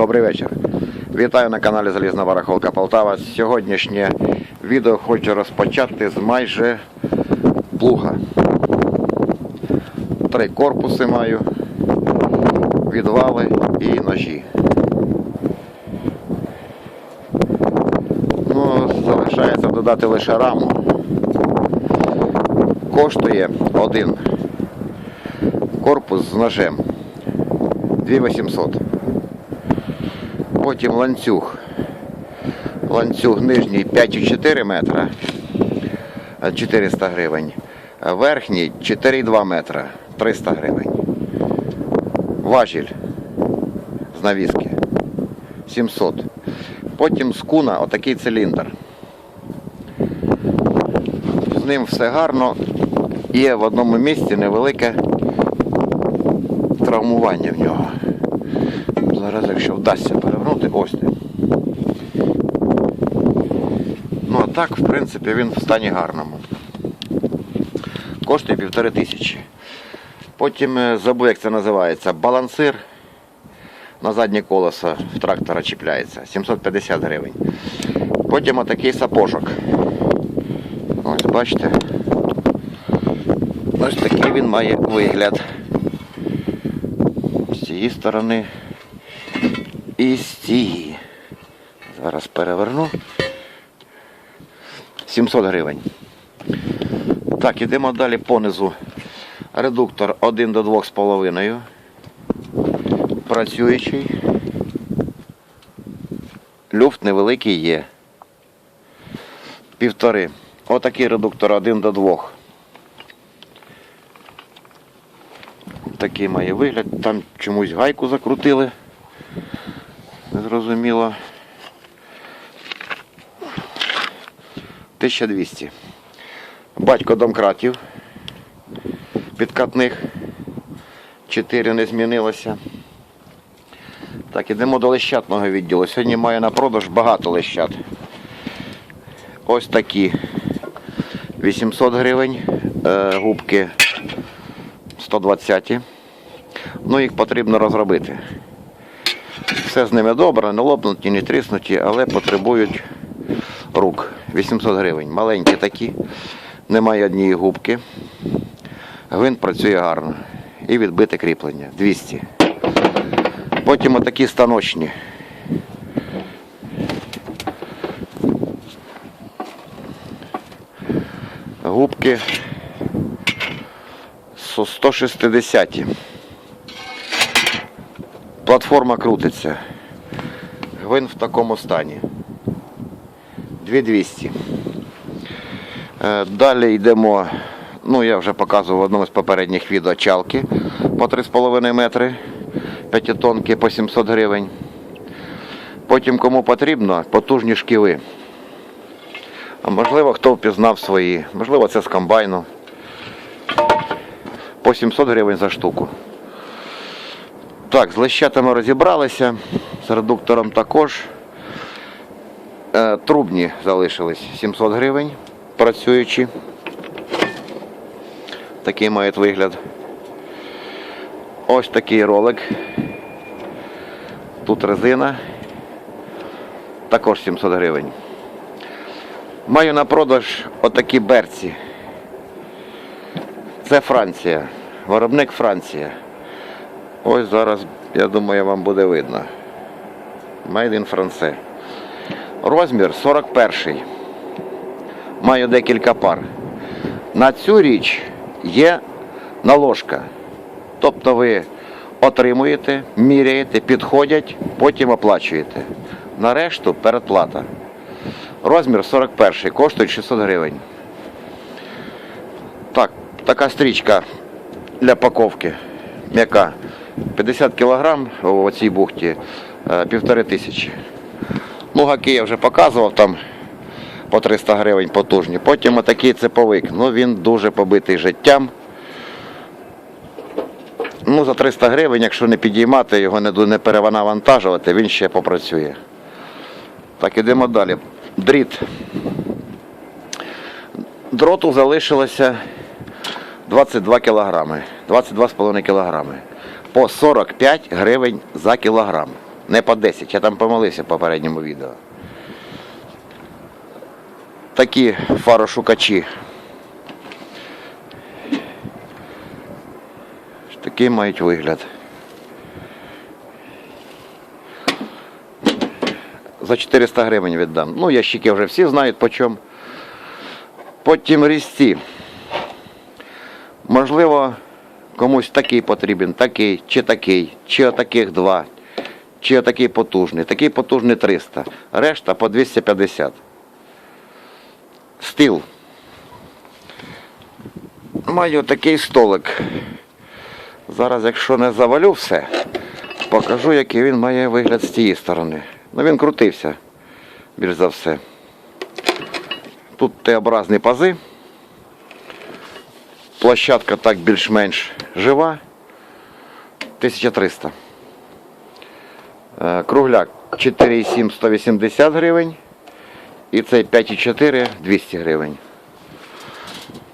Добрий вечір. Вітаю на каналі Залізна Барахолка Полтава. Сьогоднішнє відео хочу розпочати з майже плуга. Три корпуси маю, відвали і ножі. Ну, залишається додати лише раму. Коштує один корпус з ножем 2800. Потім ланцюг. Ланцюг нижній 5,4 метра, 400 гривень. Верхній 4,2 метра 300 гривень. Важіль з навіски 700. Потім скуна отакий циліндр. З ним все гарно. Є в одному місці невелике травмування в нього. Зараз, якщо вдасться ось де. Ну а так, в принципі, він в стані гарному. Коштує півтори тисячі. Потім е, забув, як це називається, балансир на заднє колесо в трактора чіпляється. 750 гривень. Потім отакий сапожок. Ось, бачите. Ось такий він має вигляд. З цієї сторони і цієї. Зараз переверну. 700 гривень. Так, ідемо далі понизу. Редуктор 1 до 2,5. Працюючий. Люфт невеликий є. Півтори. Отакий редуктор 1 до 2. Такий має вигляд. Там чомусь гайку закрутили. Незрозуміло. 1200. Батько домкратів. Підкатних. 4 не змінилося. Так, ідемо до лещатного відділу. Сьогодні маю на продаж багато лещат. Ось такі 800 гривень. Е, губки 120. Ну, їх потрібно розробити. Все з ними добре, не лопнуті, не тріснуті, але потребують рук. 800 гривень. Маленькі такі, немає однієї губки. Гвинт працює гарно. І відбите кріплення 200. Потім отакі станочні. Губки со 160. Платформа крутиться. Гвинт в такому стані. 2200. Е, Далі йдемо, ну я вже показував в одному з попередніх відео чалки по 3,5 метри, п'ятитонки по 700 гривень. Потім кому потрібно, потужні шківи. А можливо, хто впізнав свої, можливо, це з комбайну. По 700 гривень за штуку. Так, з лещатами розібралися, з редуктором також. Е, Трубні залишились 700 гривень, працюючі. Такий мають вигляд. Ось такий ролик. Тут резина. Також 700 гривень. Маю на продаж отакі берці. Це Франція. Виробник Франція. Ось зараз, я думаю, вам буде видно. Made in France. Розмір 41. Маю декілька пар. На цю річ є наложка. Тобто ви отримуєте, міряєте, підходять, потім оплачуєте. На решту передплата. Розмір 41, коштує 600 гривень. Так, така стрічка для паковки. М'яка. 50 кг в цій бухті, е, півтори тисячі. Ну, гаки я вже показував там по 300 гривень потужні. Потім отакий цеповик. Ну він дуже побитий життям. Ну, за 300 гривень, якщо не підіймати, його не перевантажувати, він ще попрацює. Так, ідемо далі. Дріт. Дроту залишилося 22 кілограми, 22,5 кілограми. По 45 гривень за кілограм. Не по 10, я там помилився в попередньому відео. Такі фарошукачі. Такий мають вигляд. За 400 гривень віддам. Ну, ящики вже всі знають по чому. Потім різці. Можливо, комусь такий потрібен, такий, чи такий, чи отаких два, чи отакий потужний. Такий потужний 300. Решта по 250. Стіл. Маю такий столик. Зараз, якщо не завалю все, покажу, який він має вигляд з цієї сторони. Ну він крутився, більш за все. Тут Т-образні пази. Площадка так більш-менш жива. 1300. Е, Кругляк 4,7 180 гривень. І цей 5,4 200 гривень.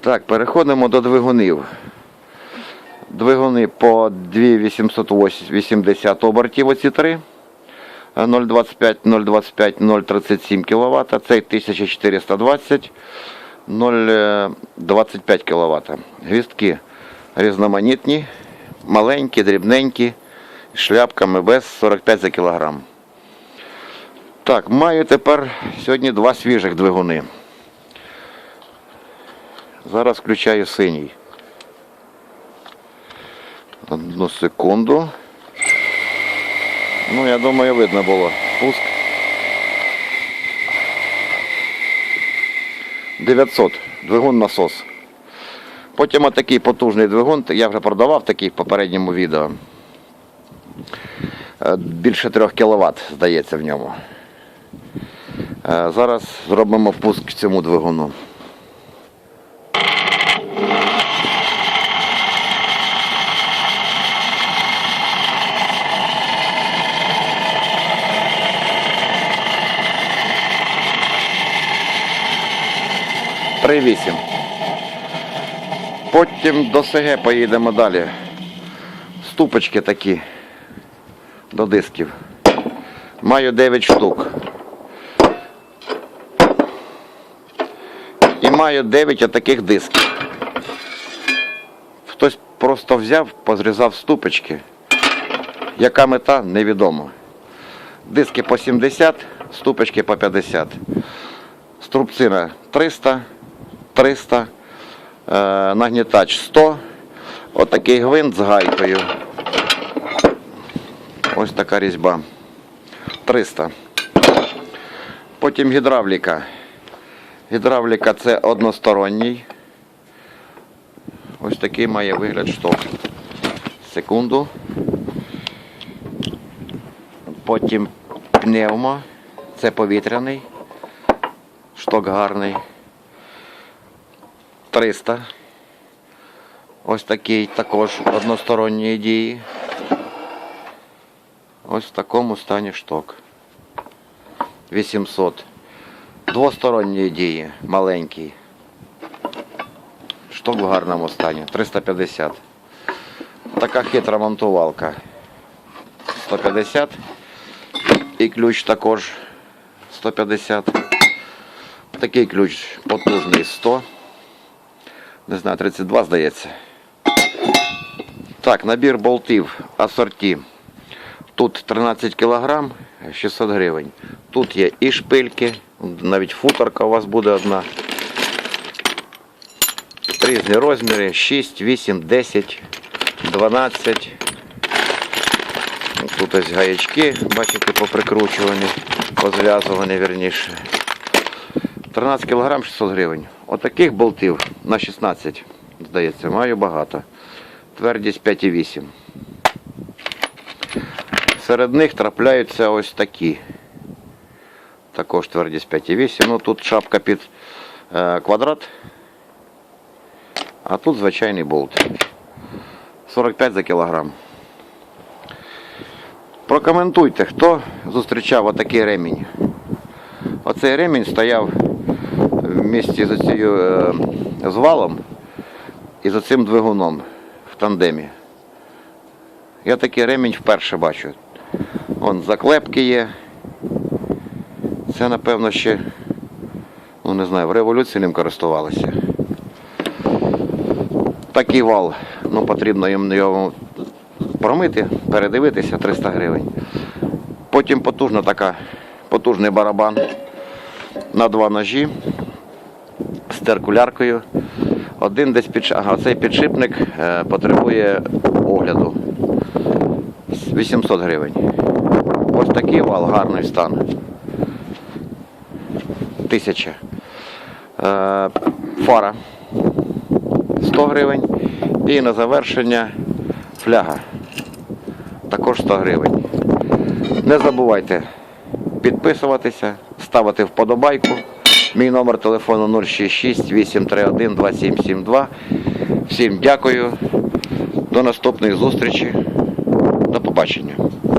Так, переходимо до двигунів. Двигуни по 2880 обертів оці три. 0,25, 0,25, 0,37 кВт. Цей 1420, 0,25 кВт. Гвіздки різноманітні, маленькі, дрібненькі, шляпками без 45 за кілограм. Так, маю тепер сьогодні два свіжих двигуни. Зараз включаю синій. Одну секунду. Ну, я думаю, видно було. Пуск. 900. Двигун насос. Потім отакий потужний двигун. Я вже продавав такий в попередньому відео. Е, Більше 3 кВт, здається, в ньому. Е, Зараз зробимо пуск цьому двигуну. Три вісім. Потім до СГ поїдемо далі. Ступочки такі до дисків. Маю 9 штук. І маю 9 отаких дисків. Хтось просто взяв, позрізав ступочки. Яка мета, невідомо. Диски по 70, ступочки по 50. Струбцина 300, 300, е, нагнітач 100. Отакий гвинт з гайкою. Ось така різьба. 300. Потім гідравліка. Гідравліка це односторонній. Ось такий має вигляд шток. Секунду. Потім пневмо. Це повітряний. Шток гарний. 300. Ось такий також односторонньої дії. Ось в такому стані шток. 800. Двосторонньої дії, маленький. Шток в гарному стані. 350. Така хитра монтувалка. 150. І ключ також 150. Такий ключ потужний 100. Не знаю, 32 здається. Так, набір болтів асорті. Тут 13 кг 600 гривень. Тут є і шпильки, навіть футорка у вас буде одна. Різні розміри 6, 8, 10, 12. Тут ось гаячки, бачите, поприкручувані, позв'язувані вірніше. 13 кг 600 гривень. Отаких болтів на 16, здається, маю багато. Твердість 5,8. Серед них трапляються ось такі. Також твердість 5,8. Ну тут шапка під е, квадрат. А тут звичайний болт. 45 за кілограм. Прокоментуйте, хто зустрічав отакий ремінь. Оцей ремінь стояв в місті з цією е, з валом і з цим двигуном в тандемі. Я такий ремінь вперше бачу. Вон заклепки є. Це, напевно, ще, ну не знаю, в революції ним користувалися. Такий вал, ну потрібно їм його промити, передивитися 300 гривень. Потім потужна така, потужний барабан на два ножі теркуляркою. Один десь під ага, цей підшипник е, потребує огляду. 800 гривень. Ось такий вал, гарний стан. Тисяча. Е, фара 100 гривень. І на завершення фляга. Також 100 гривень. Не забувайте підписуватися, ставити вподобайку. Мій номер телефону 066 831 2772. Всім дякую. До наступної зустрічі. До побачення.